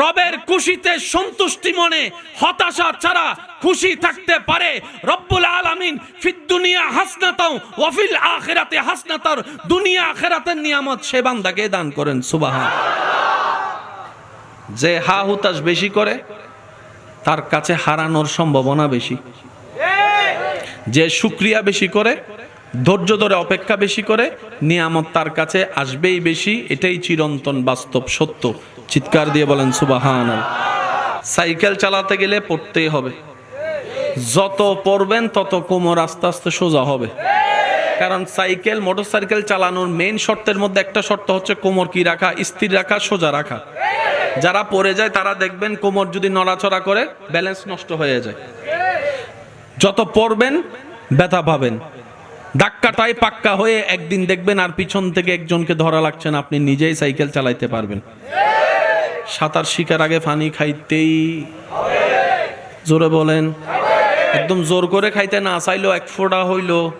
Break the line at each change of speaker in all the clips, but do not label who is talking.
রবের খুশিতে সন্তুষ্টি মনে, হতাশা ছাড়া খুশি থাকতে পারে। রব্বুল আলামিন ফিদ দুনিয়া হাসনাতাও ওয়াফিল আখিরাতে হাসনাতার, দুনিয়া আখিরাতের নিয়ামত সে বান্দাকে দান করেন, সুবহান। যে হা হুতাশ বেশি করে, তার কাছে হারানোর সম্ভাবনা বেশি। যে শুক্রিয়া বেশি করে ধৈর্য ধরে অপেক্ষা বেশি করে, নিয়ামত তার কাছে আসবেই বেশি, এটাই চিরন্তন বাস্তব সত্য। চিৎকার দিয়ে বলেন সুবাহান সাইকেল চালাতে গেলে পড়তেই হবে। যত পড়বেন, তত কোমর আস্তে আস্তে সোজা হবে। কারণ সাইকেল, মোটরসাইকেল চালানোর মেইন শর্তের মধ্যে একটা শর্ত হচ্ছে কোমর কি রাখা, স্থির রাখা, সোজা রাখা। যারা পড়ে যায়, তারা দেখবেন কোমর যদি নড়াচড়া করে ব্যালেন্স নষ্ট হয়ে যায়। যত পড়বেন, ব্যথা পাবেন। ধাক্কাটাই পাক্কা হয়ে একদিন দেখবেন আর পিছন থেকে একজনকে ধরা লাগছেন আপনি নিজেই সাইকেল চালাইতে পারবেন। সাঁতার শিকার আগে পানি খাইতেই জোরে বলেন। একদম জোর করে খাইতে না, চাইলেও এক ফোঁটা হইল।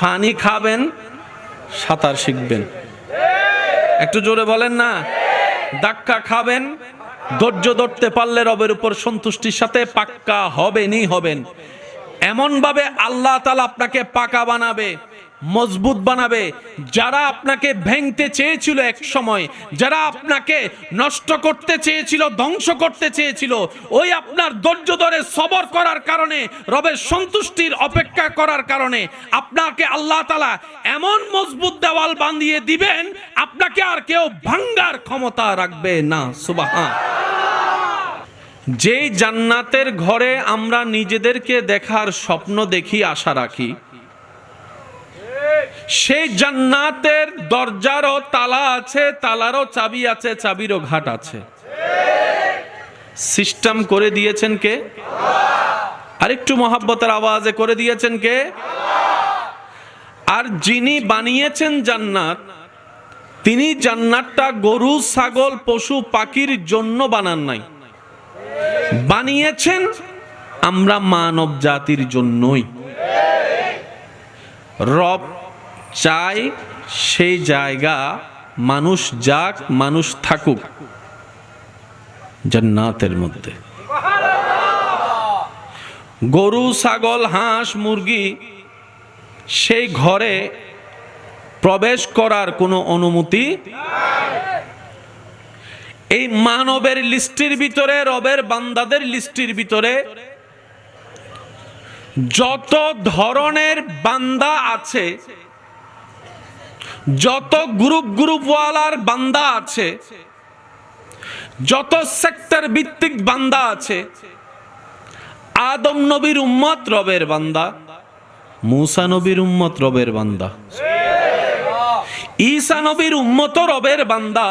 পানি খাবেন, সাঁতার শিখবেন। একটু জোরে বলেন না। ধাক্কা খাবেন, ধৈর্য ধরতে পারলে রবের উপর সন্তুষ্টির সাথে পাক্কা হবেনই হবেন। এমন ভাবে আল্লাহ তালা আপনাকে পাকা বানাবে, মজবুত বানাবে। যারা আপনাকে ভেঙতে চেয়েছিল এক সময়, যারা আপনাকে নষ্ট করতে চেয়েছিল, ধ্বংস করতে চেয়েছিল, ওই আপনার ধৈর্য ধরে সবর করার কারণে, রবের সন্তুষ্টির অপেক্ষা করার কারণে আপনাকে আল্লাহ তালা এমন মজবুত দেওয়াল বাঁধিয়ে দিবেন, আপনাকে আর কেউ ভাঙ্গার ক্ষমতা রাখবে না। সুবাহা যেই জান্নাতের ঘরে আমরা নিজেদেরকে দেখার স্বপ্ন দেখি, আশা রাখি। সেই জান্নাতের দরজারও তালা আছে, তালারও চাবি আছে, চাবিরও ঘাট আছে। সিস্টেম করে দিয়েছেন কে? আরেকটু মহাব্বতের আওয়াজে করে দিয়েছেন কে? আর যিনি বানিয়েছেন জান্নাত, তিনি জান্নাতটা গরু, ছাগল, পশু, পাখির জন্য বানান নাই। বানিয়েছেন আমরা মানব জাতির জন্যই। রব চাই সেই জায়গা মানুষ যাক, মানুষ থাকুক, জান্নাতের মধ্যে। গরু, ছাগল, হাঁস, মুরগি, সেই ঘরে প্রবেশ করার কোনো অনুমতি এই মানবের লিস্টির ভিতরে, রবের বান্দাদের লিস্টির ভিতরে যত ধরনের বান্দা আছে, যত গ্রুপ গ্রুপওয়ালার বান্দা আছে, যত সেক্টর ভিত্তিক বান্দা আছে, আদম নবীর উম্মত রবের বান্দা, মুসা নবীর উম্মত রবের বান্দা, ঈসা নবীর উম্মত রবের বান্দা।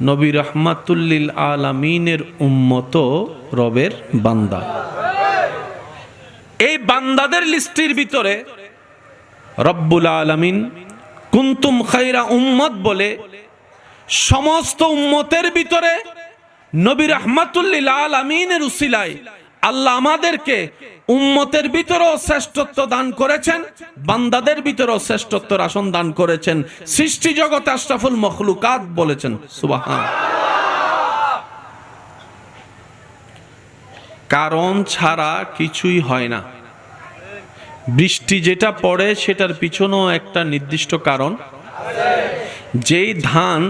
নবী রহমাতুল্লিল আলামিনের উম্মত রবের বান্দা। এই বান্দাদের লিস্টির ভিতরে রব্বুল আলামিন কুন্তুম খাইরা উম্মত বলে সমস্ত উম্মতের ভিতরে নবী রহমাতুল্লিল আলামিনের উসিলায় আল্লাহ আমাদেরকে উম্মতের ভিতরেও শ্রেষ্ঠত্ব দান করেছেন, বান্দাদের ভিতরেও শ্রেষ্ঠত্বর আসন দান করেছেন। সৃষ্টি জগতে আশরাফুল মখলুকাত বলেছেন, সুবাহান। কারণ ছাড়া কিছুই হয় না। বৃষ্টি যেটা পড়ে সেটার পিছনেও একটা নির্দিষ্ট কারণ। যেই ধান,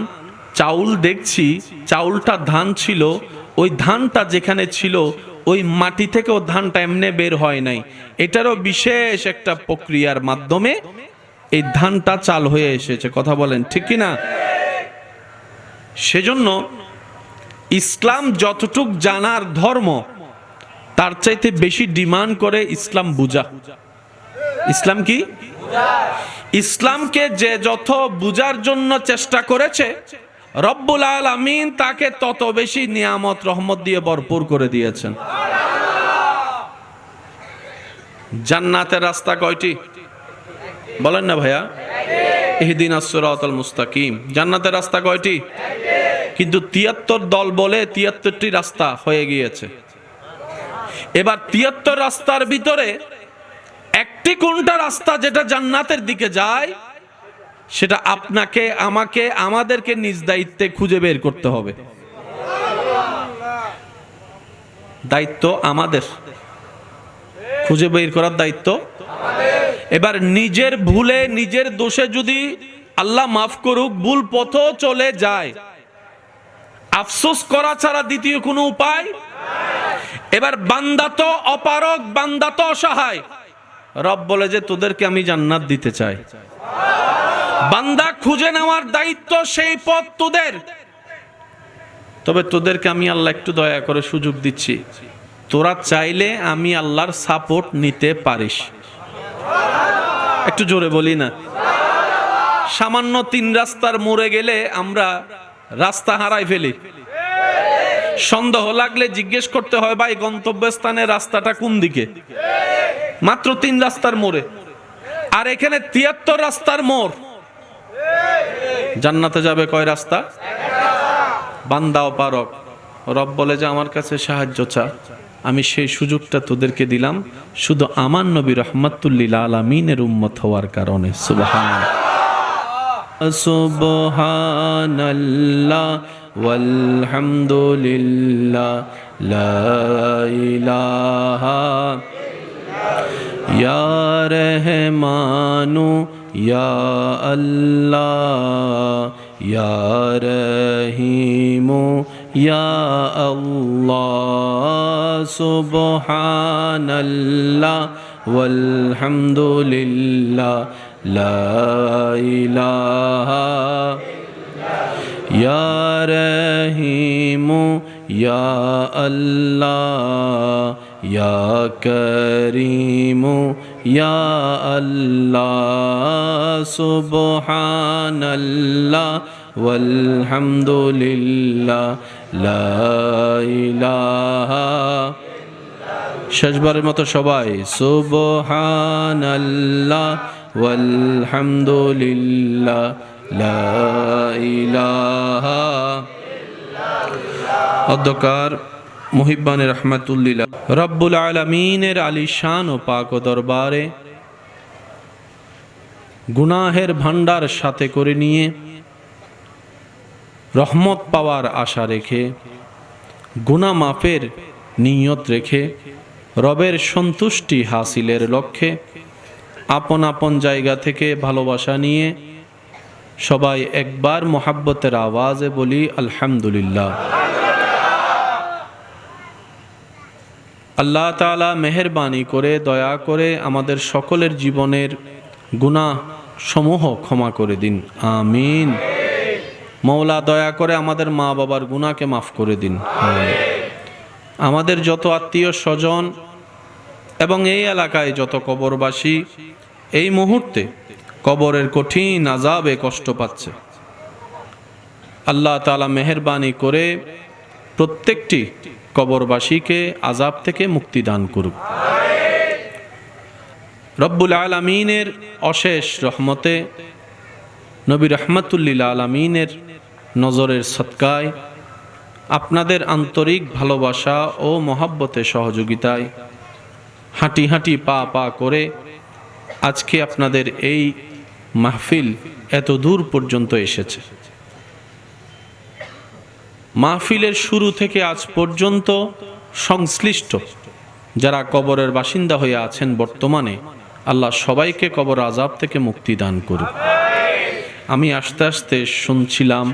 চাউল দেখছি, চাউলটা ধান ছিল, ওই ধানটা যেখানে ছিল ওই মাটি থেকেও ধানটা এমনি বের হয় নাই। এটারও বিশেষ একটা প্রক্রিয়ার মাধ্যমে এই ধানটা চাল হয়ে এসেছে। কথা বলেন, ঠিক কি না? সেজন্য ইসলাম যতটুক জানার ধর্ম, তার চাইতে বেশি ডিমান্ড করে ইসলাম বুঝা। ইসলাম কি? ইসলামকে যে যত বুঝার জন্য চেষ্টা করেছে, রব্বুল আলামিন তাকে তত বেশি নিয়ামত, রহমত দিয়ে ভরপুর করে দিয়েছেন। জান্নাতের রাস্তা কয়টি? বলেন না ভাইয়া। এহদিন আসরাতাল মুস্তাকিম। জান্নাতের রাস্তা কয়টি? কিন্তু তিয়াত্তর দল বলে তিয়াত্তরটি রাস্তা হয়ে গিয়েছে। এবার তিয়াত্তর রাস্তার ভিতরে একটি কোনটা রাস্তা যেটা জান্নাতের দিকে যায়, সেটা আপনাকে, আমাকে, আমাদেরকে নিজ দায়িত্বে খুঁজে বের করতে হবে। দায়িত্ব আমাদের। খুঁজে বের করার দায়িত্ব। এবার নিজের ভুলে, নিজের দোষে যদি আল্লাহ মাফ করুক, ভুল পথ চলে যায়। আফসোস করা ছাড়া দ্বিতীয় কোনো উপায়? এবার বান্দা তো অপারক বান্দা তো অসহায়। রব বলে যে, তোদেরকে আমি জান্নাত দিতে চাই। বান্দা খুঁজে নেওয়ার দায়িত্ব সেই পথ তোদের। তবে তোদেরকে আমি আল্লাহ একটু দয়া করে সুযোগ দিচ্ছি। তোরা চাইলে আমি আল্লাহর সাপোর্ট নিতে পারিস। একটু জোরে বলি না। সামান্য তিন রাস্তার মোড়ে গেলে আমরা রাস্তা হারাই ফেলি। সন্দেহ লাগলে জিজ্ঞেস করতে হয়, ভাই, গন্তব্যস্থানে রাস্তাটা কোন দিকে? মাত্র তিন রাস্তার মোড়ে। আর এখানে তিয়াত্তর রাস্তার মোড়। জান্নাতে যাবে কয় রাস্তা? বান্দাও পারক। রব বলে যে, আমার কাছে সাহায্য চা। আমি সেই সুযোগটা তোদেরকে দিলাম। শুধু আমার নবী রহমতুল্লিল আলমিনের উম্মত হওয়ার কারণে। সুবহান সুবহানাল্লাহ ওয়ালহামদুলিল্লাহ। ইয়া রহমানু ইয়া আল্লাহ। ইয়া ইয়া আল্লাহ সুবহানাল্লাহ ওয়ালহামদুলিল্লাহ লা ইলাহা ইয়া রহিমু ইয়া আল্লাহ ইয়া করিমু ইয়া আল্লাহ সুবহানাল্লাহ ওয়ালহামদুলিল্লাহ, লা ইলাহা। শেষবারের মতো সবাই, সুবহানাল্লাহ, ওয়ালহামদুলিল্লাহ, লা ইলাহা। অধ্যকার মুহিব্বান রহমাতুল্লিল্লাহ রব্বুল আলমিনের আলিশান ও পাক দরবারে গুনাহের ভান্ডার সাথে করে নিয়ে রহমত পাওয়ার আশা রেখে গুনা মাফের নিয়ত রেখে, রবের সন্তুষ্টি হাসিলের লক্ষ্যে আপন আপন জায়গা থেকে ভালোবাসা নিয়ে সবাই একবার মোহাব্বতের আওয়াজে বলি, আলহামদুলিল্লাহ। আল্লাহ তালা মেহরবানি করে, দয়া করে আমাদের সকলের জীবনের গুনাহ সমূহ ক্ষমা করে দিন। আমিন। মৌলা দয়া করে আমাদের মা বাবার গুণাকে মাফ করে দিন। আমাদের যত আত্মীয় স্বজন এবং এই এলাকায় যত কবরবাসী, এই মুহূর্তে কবরের কঠিন আজাবে কষ্ট পাচ্ছে। আল্লাহ তালা মেহরবানি করে প্রত্যেকটি কবরবাসীকে আজাব থেকে মুক্তি দান করুক। রব্বুল আলমিনের অশেষ রহমতে নবী রহমতুল্লিল আলমিনের নজরের সৎকায়, আপনাদের আন্তরিক ভালোবাসা ও মহাব্বতে সহযোগিতায় হাঁটি হাঁটি পা পা করে আজকে আপনাদের এই মাহফিল এত দূর পর্যন্ত এসেছে। মাহফিলের শুরু থেকে আজ পর্যন্ত সংশ্লিষ্ট যারা কবরের বাসিন্দা হয়ে আছেন বর্তমানে, আল্লাহ সবাইকে কবর আজাব থেকে মুক্তি দান করুক। আমি আস্তে আস্তে শুনছিলাম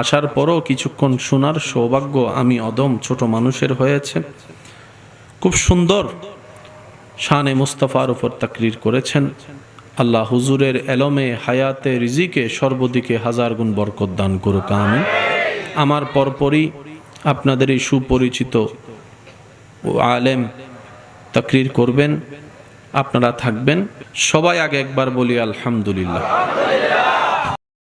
আসার পরও কিছুক্ষণ শোনার সৌভাগ্য আমি অদম ছোট মানুষের হয়েছে। খুব সুন্দর শানে মুস্তফার উপর তাকরির করেছেন। আল্লাহ হুজুরের এলমে হায়াতে রিজিকে সর্বদিকে হাজার গুণ বরকত দান করুক আমি আমার পরপরই আপনাদের এই সুপরিচিত ও আলেম তাকরির করবেন, আপনারা থাকবেন। সবাই আগে একবার বলি আলহামদুলিল্লাহ।